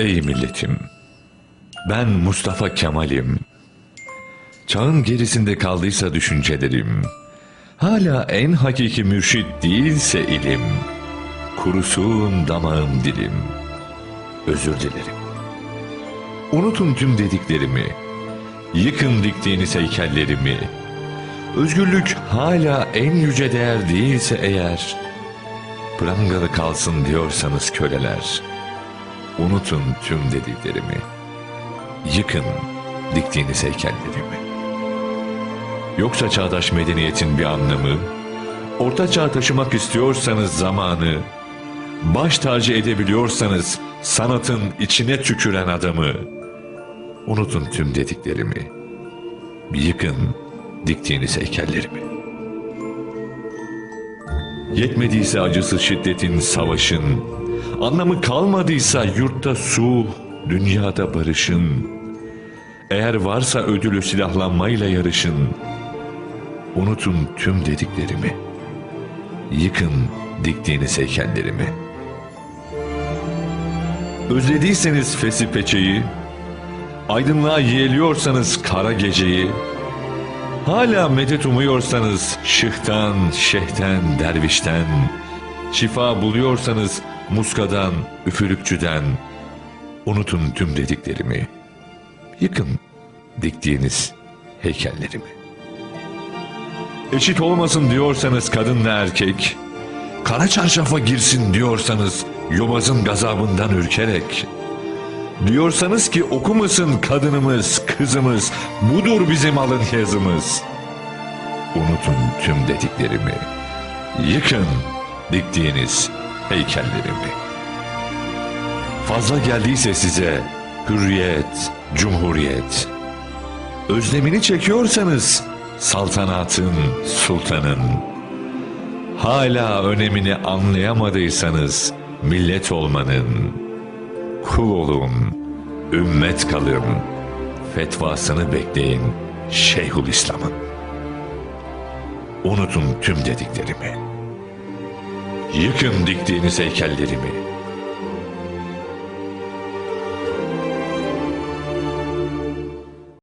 Ey milletim! Ben Mustafa Kemal'im. Çağın gerisinde kaldıysa düşüncelerim, hala en hakiki mürşit değilse ilim, kurusun damağım dilim, özür dilerim. Unutun tüm dediklerimi, yıkın diktiğiniz heykellerimi, özgürlük hala en yüce değer değilse eğer, prangalı kalsın diyorsanız köleler, unutun tüm dediklerimi, yıkın diktiğiniz heykellerimi. Yoksa çağdaş medeniyetin bir anlamı, orta çağ taşımak istiyorsanız zamanı, baş tacı edebiliyorsanız sanatın içine tüküren adamı, unutun tüm dediklerimi, yıkın diktiğiniz heykellerimi. Yetmediyse acısı şiddetin, savaşın, anlamı kalmadıysa yurtta sulh, dünyada barışın, eğer varsa ödülü silahlanmayla yarışın, unutun tüm dediklerimi, yıkın diktiğiniz heykellerimi. Özlediyseniz fesi peçeyi, aydınlığa yeğliyorsanız kara geceyi, hala medet umuyorsanız şıhtan, şehten, dervişten, şifa buluyorsanız muskadan, üfürükçüden, unutun tüm dediklerimi, yıkın diktiğiniz heykellerimi. Eşit olmasın diyorsanız kadınla erkek, kara çarşafa girsin diyorsanız yobazın gazabından ürkerek, diyorsanız ki okumasın kadınımız, kızımız, budur bizim alın yazımız. Unutun tüm dediklerimi, yıkın diktiğiniz heykellerimi. Fazla geldiyse size hürriyet, cumhuriyet, özlemini çekiyorsanız saltanatın, sultanın, hala önemini anlayamadıysanız millet olmanın, kul olun, ümmet kalın, fetvasını bekleyin Şeyhülislam'ın. Unutun tüm dediklerimi. Yıkın diktiğiniz heykellerimi.